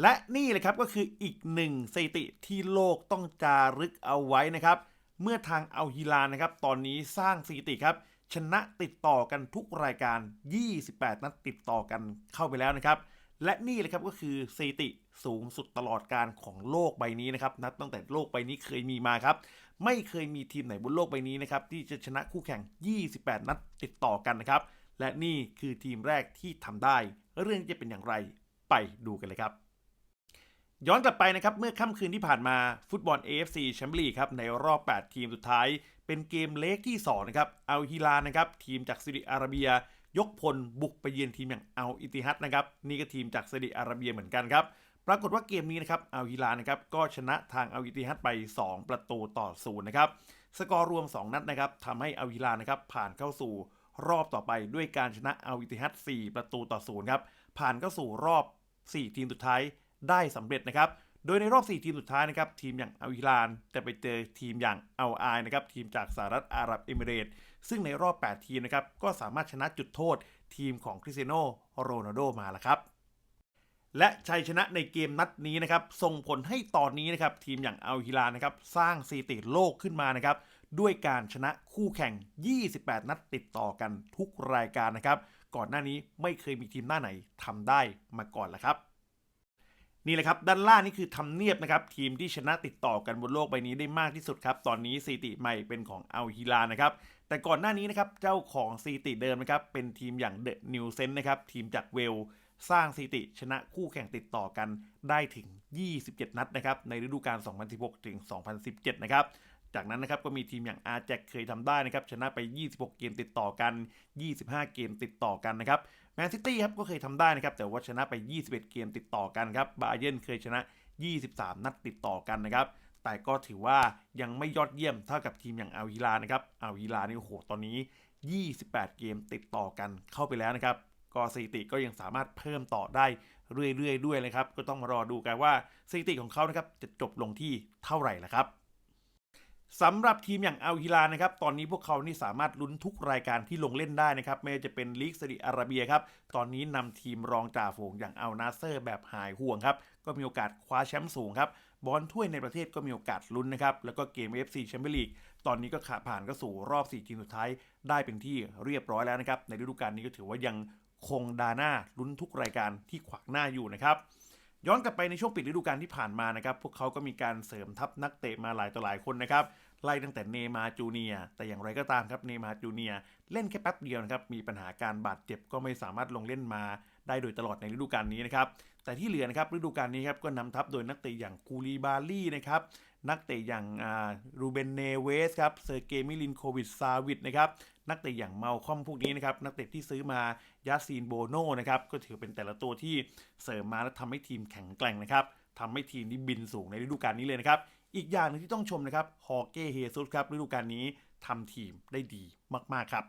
และนี่เลยครับก็คืออีกหนึ่งสถิติที่โลกต้องจารึกเอาไว้นะครับ เมื่อทางอัลฮิลานะครับ ตอนนี้สร้างสถิติครับ ชนะติดต่อกันทุกรายการ 28 นัดติดต่อกันเข้าไปแล้วนะครับ และนี่เลยครับก็คือสถิติสูงสุดตลอดการของโลกใบนี้นะครับ นับตั้งแต่โลกใบนี้เคยมีมาครับ ไม่เคยมีทีมไหนบนโลกใบนี้นะครับที่จะชนะคู่แข่ง 28 นัดติดต่อกันนะครับ และนี่คือทีมแรกที่ทำได้ เรื่องจะเป็นอย่างไรไปดูกันเลยครับ ย้อนกลับไปนะครับเมื่อค่ำคืนที่ผ่านมาฟุตบอล AFC แชมเปี้ยนลีกครับในรอบ 8 ทีมสุดท้าย เป็นเกมเล็กที่2นะครับอัลฮิลานะครับทีมจากซาอุดิอาระเบีย ยกพลบุกไปเยือนทีมอย่างอัลอิติฮัดนะครับนี่ก็ทีมจากซาอุดิอาระเบียเหมือนกันครับปรากฏว่าเกมนี้นะครับอัลฮิลานะครับก็ชนะทางอัลอิติฮัดไป 2 ประตูต่อศูนย์นะครับสกอร์รวม 2 นัดนะครับทำให้อัลฮิลานะครับผ่านเข้าสู่รอบต่อไปด้วยการชนะอัลอิติฮัด4ประตูต่อศูนย์ครับผ่านเข้าสู่รอบ 4 ทีมสุดท้าย ได้สำเร็จนะครับ โดยในรอบ 4 ทีมสุดท้ายนะครับ ทีมอย่างอัลฮิลาลจะไปเจอทีมอย่างอัลอนะครับ ทีมจากสหรัฐอาหรับเอมิเรตส์ซึ่งในรอบ 8 ทีมนะครับ ก็สามารถชนะจุดโทษทีมของคริสเตียโนโรนัลโดมาแล้วครับและชัยชนะในเกมนัดนี้นะครับส่งผลให้ตอนนี้นะครับทีมอย่างอัลฮิลานะครับสร้างสถิติโลกขึ้นมานะครับด้วยการชนะคู่แข่ง 28 นัดติดต่อกันทุกรายการนะครับ ก่อนหน้านี้ไม่เคยมีทีมหน้าไหนทำได้มาก่อนแล้วครับ นี่แหละครับด้านล่างนี่คือทำเนียบนะครับทีมที่ชนะติดต่อกันบนโลกใบนี้ได้มากที่สุดครับตอนนี้สถิติใหม่เป็นของอัลฮิลาลนะครับแต่ก่อนหน้านี้นะครับเจ้าของสถิติเดิมนะครับเป็นทีมอย่างเดอะนิวเซนนะครับทีมจากเวลสร้างสถิติชนะคู่แข่งติดต่อกันได้ถึง 27 นัดนะครับในฤดูกาล 2016 ถึง 2017 นะครับจากนั้นนะครับก็มีทีมอย่างอาแจกเคยทำได้นะครับชนะไป 26 เกมติดต่อกัน 25 เกมติดต่อกันนะครับ แมนซิตี้ครับก็เคยทำได้นะครับ แต่ว่าชนะไป 21 เกมติดต่อกันครับบาเยินเคยชนะ 23 นัดติดต่อกันนะครับ แต่ก็ถือว่ายังไม่ยอดเยี่ยมเท่ากับทีมอย่างอัลฮิลานะครับอัลฮิลานี่โอ้โหตอนนี้ 28 เกมติดต่อกันเข้าไปแล้วนะครับก็สถิติก็ยังสามารถเพิ่มต่อได้เรื่อยๆด้วยนะครับ ก็ต้องมารอดูกันว่าสถิติของเขานะครับจะจบลงที่เท่าไหร่ละครับ สำหรับทีมอย่างอัลฮิลานะครับ ตอนนี้พวกเขานี่สามารถลุ้นทุกรายการที่ลงเล่นได้นะครับไม่ว่าจะเป็นลีกซาอุดิอาระเบียครับ ตอนนี้นำทีมรองจ่าฝูงอย่างอัลนาเซอร์แบบหายห่วงครับ ก็มีโอกาสคว้าแชมป์สูงครับ บอลถ้วยในประเทศก็มีโอกาสลุ้นนะครับ แล้วก็เกม FC แชมเปี้ยนลีก ตอนนี้ก็ขาผ่านก็สู่รอบ 4 ทีมสุดท้าย ได้เป็นที่เรียบร้อยแล้วนะครับ ในฤดูกาลนี้ก็ถือว่ายังคงดาหน้าลุ้นทุกรายการที่ขวางหน้าอยู่นะครับ ย้อนกลับไปในช่วงปิดฤดูกาลที่ผ่านมานะครับ พวกเขาก็มีการเสริมทัพนักเตะมาหลายต่อหลายคนนะครับ ไล่ตั้งแต่เนมาจูเนียแต่อย่างไรก็ตามครับเนมาจูเนียเล่นแค่แป๊บเดียวนะครับ มีปัญหาการบาดเจ็บก็ไม่สามารถลงเล่นมาได้โดยตลอดในฤดูกาลนี้นะครับ แต่ที่เหลือนะครับฤดูกาลนี้ครับก็นำทัพโดยนักเตะอย่างกูลีบาลี่นะครับ นักเตะอย่างรูเบนเนเวสครับเซอร์เกย์มิลินโควิดซาวิดนะครับนักเตะอย่างเมาคอมพวกนี้นะครับนักเตะที่ซื้อมายาซีนโบโนนะครับก็ถือเป็นแต่ละตัวที่เสริมมาและทำให้ทีมแข็งแกร่งนะครับทำให้ทีมนี้บินสูงในฤดูกาลนี้เลยนะครับอีกอย่างหนึงที่ต้องชมนะครับฮอเก้เฮซุสครับฤดูกาลนี้ทำทีมได้ดีมาก ๆ ครับ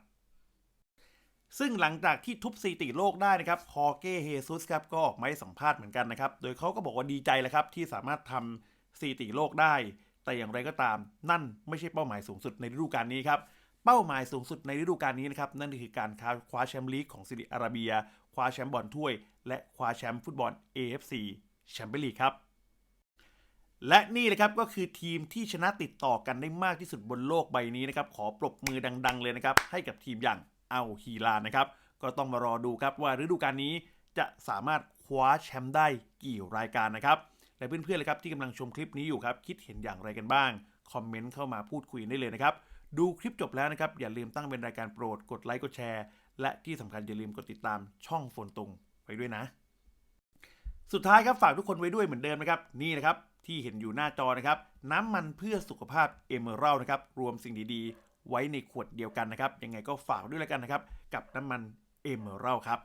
ซึ่งหลังจากที่ทุบสถิติโลกได้นะครับฮอเก้เฮซุสครับก็ออกมาให้สัมภาษณ์เหมือนกันนะครับ โดยเขาก็บอกว่าดีใจแหละครับที่สามารถทำ สถิติโลกได้ แต่อย่างไรก็ตาม นั่นไม่ใช่เป้าหมายสูงสุดในฤดูกาลนี้ครับเป้าหมายสูงสุดในฤดูกาลนี้นะครับนั่นคือการคว้าแชมป์ลีกของซาอุดิอาระเบีย คว้าแชมป์บอลถ้วย และคว้าแชมป์ฟุตบอล AFC แชมเปี้ยนลีกครับ และนี่เลยครับก็คือทีมที่ชนะติดต่อกันได้มากที่สุดบนโลกใบนี้นะครับขอปรบมือดัง ๆ เลยนะครับให้กับทีมอย่างอัลฮีลานะครับก็ต้องมารอดูครับว่าฤดูกาลนี้จะสามารถคว้าแชมป์ได้กี่รายการนะครับ และเพื่อนๆเลยครับที่กำลังชมคลิปนี้อยู่ครับคิดเห็นอย่างไรกันบ้างคอมเมนต์เข้ามาพูดคุยได้เลยนะครับดูคลิปจบแล้วนะครับ อย่าลืมตั้งเป็นรายการโปรดกดไลค์กดแชร์ และที่สำคัญอย่าลืมกดติดตามช่องโฟนตุงไว้ด้วยนะ สุดท้ายครับฝากทุกคนไว้ด้วยเหมือนเดิมนะครับ นี่นะครับที่เห็นอยู่หน้าจอนะครับ น้ำมันเพื่อสุขภาพเอเมอรัลนะครับ รวมสิ่งดีๆ ไว้ในขวดเดียวกันนะครับ ยังไงก็ฝากด้วยแล้วกันนะครับ กับน้ำมันเอเมอรัลครับ